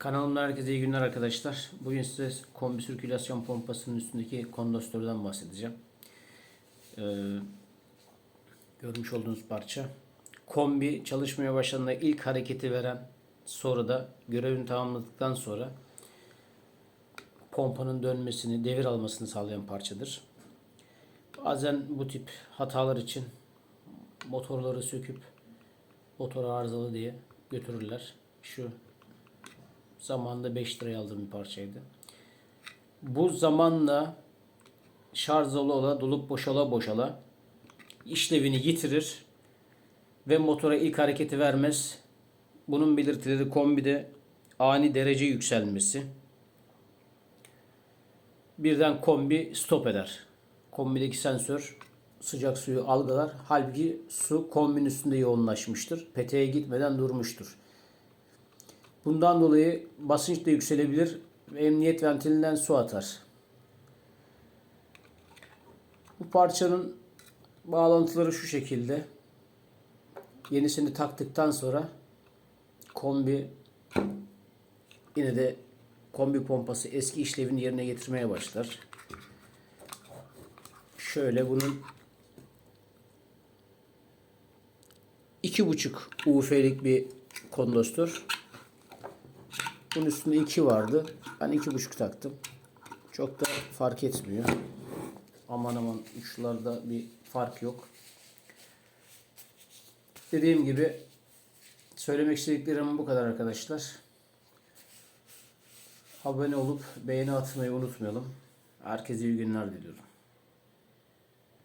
Kanalımda herkese iyi günler arkadaşlar. Bugün size kombi sirkülasyon pompasının üstündeki kondensatörden bahsedeceğim. Ee, görmüş olduğunuz parça. Kombi çalışmaya başladığında ilk hareketi veren sonra da görevini tamamladıktan sonra pompanın dönmesini, devir almasını sağlayan parçadır. Bazen bu tip hatalar için motorları söküp motor arızalı diye götürürler. Şu Zamanında 5 liraya aldığım bir parçaydı. Bu zamanla şarj ola ola dolup boşala boşala işlevini yitirir ve motora ilk hareketi vermez. Bunun belirtileri kombide ani derece yükselmesi. Birden kombi stop eder. Kombideki sensör sıcak suyu algılar. Halbuki su kombinin üstünde yoğunlaşmıştır. Peteğe gitmeden durmuştur. Bundan dolayı basınç da yükselebilir ve emniyet ventilinden su atar. Bu parçanın bağlantıları şu şekilde. Yenisini taktıktan sonra kombi yine de kombi pompası eski işlevini yerine getirmeye başlar. Şöyle bunun iki buçuk UF'lik bir kondostör. Bunun üstünde 2 vardı. Ben iki buçuk taktım. Çok da fark etmiyor. Aman aman uçlarda bir fark yok. Dediğim gibi söylemek istediklerim bu kadar arkadaşlar. Abone olup beğeni atmayı unutmayalım. Herkese iyi günler diliyorum.